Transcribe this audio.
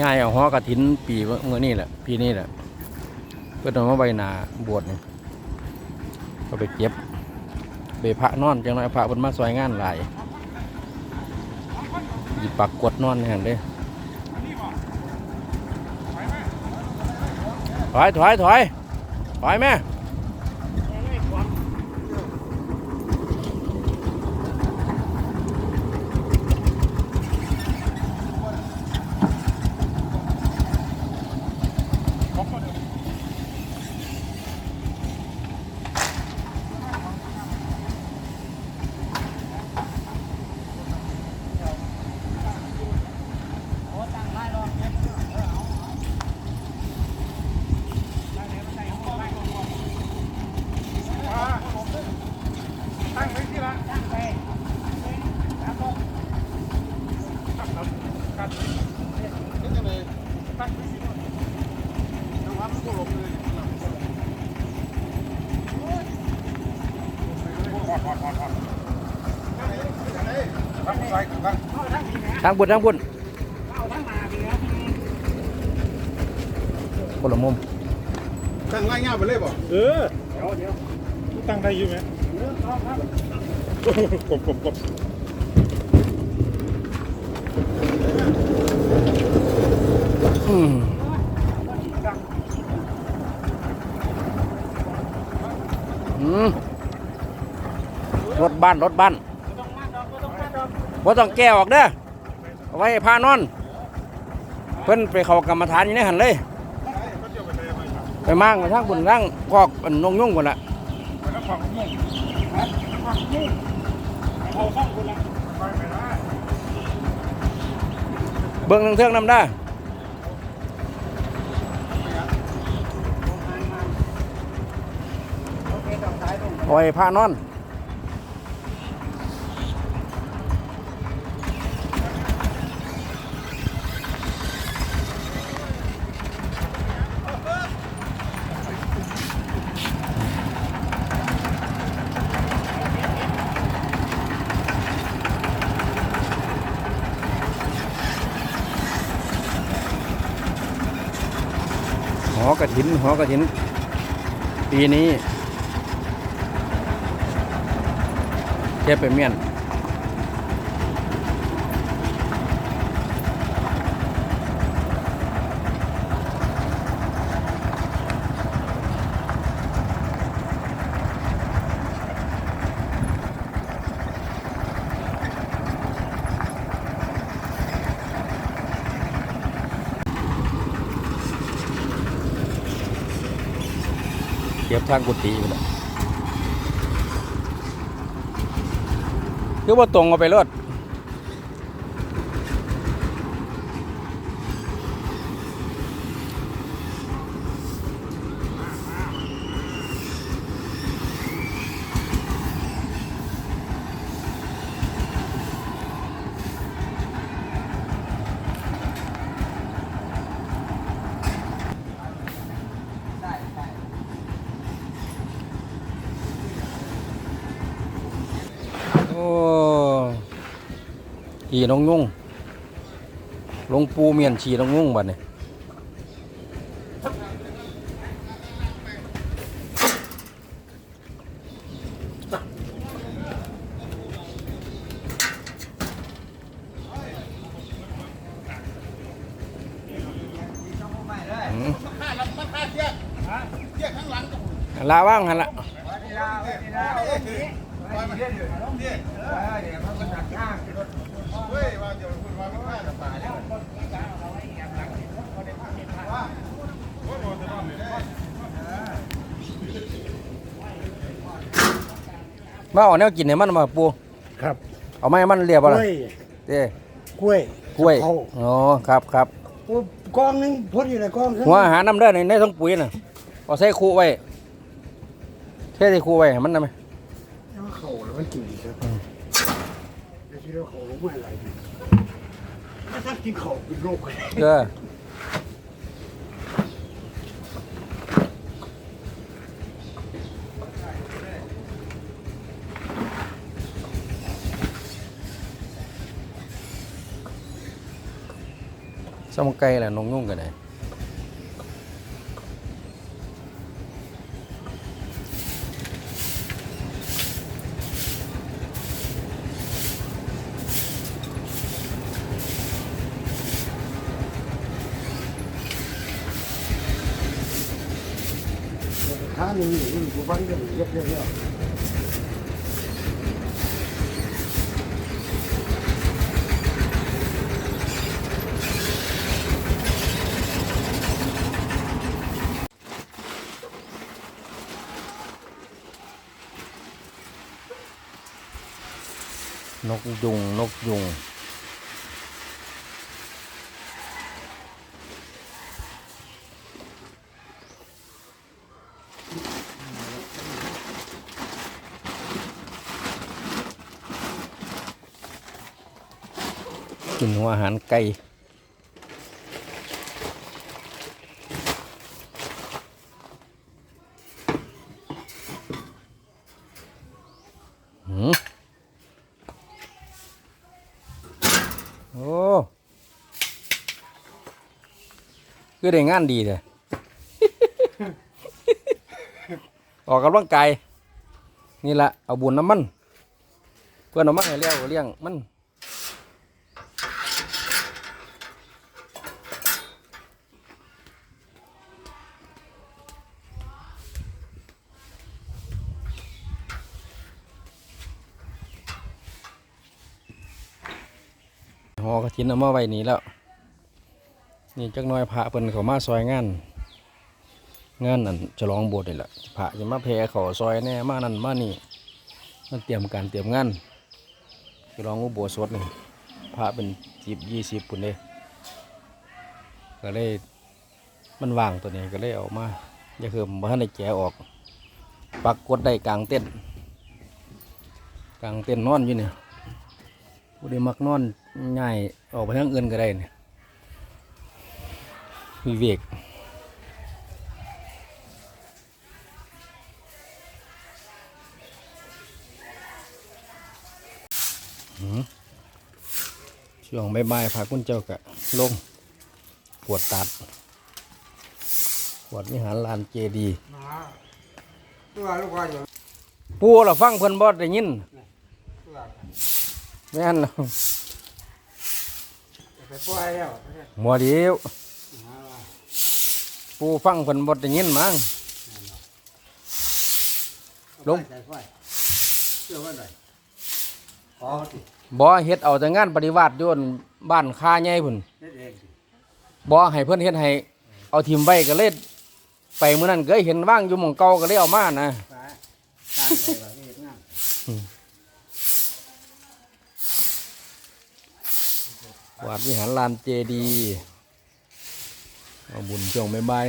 ง่ายเอาหัวกระถินปีเมื่อนี่แหละปีนี้แหละเพื่อนเอามาใบนาบวชนี่ก็ไปเก็บไปพระนอนจังน้อยพระเพิ่นมาซอยงานหลายหยิบปักกดนอนนี่หั่นเด้ถอยถอยถอยถอยแม่ ตั้งไว้ที่ละตั้งไปแล้วก็ตั้งครับการตั้งยังไงตั้งไว้ที่ละจังหวะมันก็หลบเลยตั้งใส่ตั้ง ทางบุญทางบุญคนละมุมตั้งไล่ง่ายไปเลยบ่เออเดี๋ยวเดี๋ยวตั้งได้อยู่ไหมกบกบกบอืมอืม รถบ้านรถบ้านว่าต้องแก้ออกเด้อเอาไว้พานอน เพิ่นไปเขากรรมฐานอยู่ในหันเลย ไปมั่งไปทางบุญร่างกอกอันนงยุ่งกว่านละเบิ่งทางเทืองน้ำได้ เอาไว้ให้พานอน หอกระถิน หอกระถิน ปีนี้ แค่ไปเมียนเก็บทางกุฏิไปแล้ วคือว่าตรงเอาไปรถโอ้ ขี่น้องยุ่งลงปูเมียนขี่น้องยุ่งบัดนี้ลาว่างหันละ เฮ้ยว่าเดี๋ยวคุณว่าไม่ได้ตายแล้วโอ้โหจะนอนเลยมาเอาแนวกินให้มันมาปู ครับเอาไม้มันเรียบกบ่ล้ล่ะวยเด้กล้วยกล้วยเขาอ๋อครับครับโอ้กองหนึงพดอยู่ในกองหัวอาหารน้ำเด้อในในท้องปุ๋ยน่ะเอาใส่คูไว้เทใส่คูไว้ให้มันได้ไหมแล้วเขาแล้วมันกินดีครับ เดี๋ยวที่เราเขาลงมาอะไรเนี่ยถ้ากินเขาเป็นโรคเลยเด้อสมไก่แหละนงยุ่งกันเลยท่ กินหัวอาหารไก่หืมโอ้ คือได้งานดีเลยออกกำลังกายนี่แหละเอาบุญน้ำมัน เพื่อนเอามาให้เลี้ยงเลี้ยงมัน อกระถินเอามาไว้นี่แล้ว นี่จักหน้อยพระเพิ่นเขามาซอยงานงานนั่นฉลองโบสถ์นี่แหละพระจะมาแผ่เขาซอยแน่มานั่นมานี่มันเตรียมการเตรียมงานฉลองอุโบสถนี่พระเป็นสิบยี่สิบปุ่นเลยก็เลยมันว่างตัวนี้ก็เลยเอามาอย่าคือมาให้ได้แกะออก ปักกดได้กลางเต้นกลางเต้นนอนอยู่เนี่ยผู้ใดมักนอน ง่ายออกไปทางอื่นก็ได้เนี่ยวิเวกหืมช่วงบ่ายๆพาคุณเจ้ากะลงปวดตัดปวดวิหารลานเจดีย์มาตัวลูกว่าอยู่ปูเราฟังเพิ่นบ่ได้ยินตัวแม่น ไปปล่อยแล้วหมัวเดียวปูฟังเพิ่นบ่ได้ยินมั้งลงใส่ไฟเชื่อว่าไหนอ๋อสิบ่เฮ็ดเอาแต่งานปฏิวัติโยนบ้านค่าใหญ่พุ่นเฮ็ดเองสิบ่ให้เพิ่นเฮ็ดให้เอาทีมไว้ก็เลยไปมื้อนั้นก็เห็นว่างอยู่หม่องเก่าก็เลยเอามานะไปตามไปแบบนี้งาน วาดวิหารลานเจดีเอาบุญช่วงบ๊ายบาย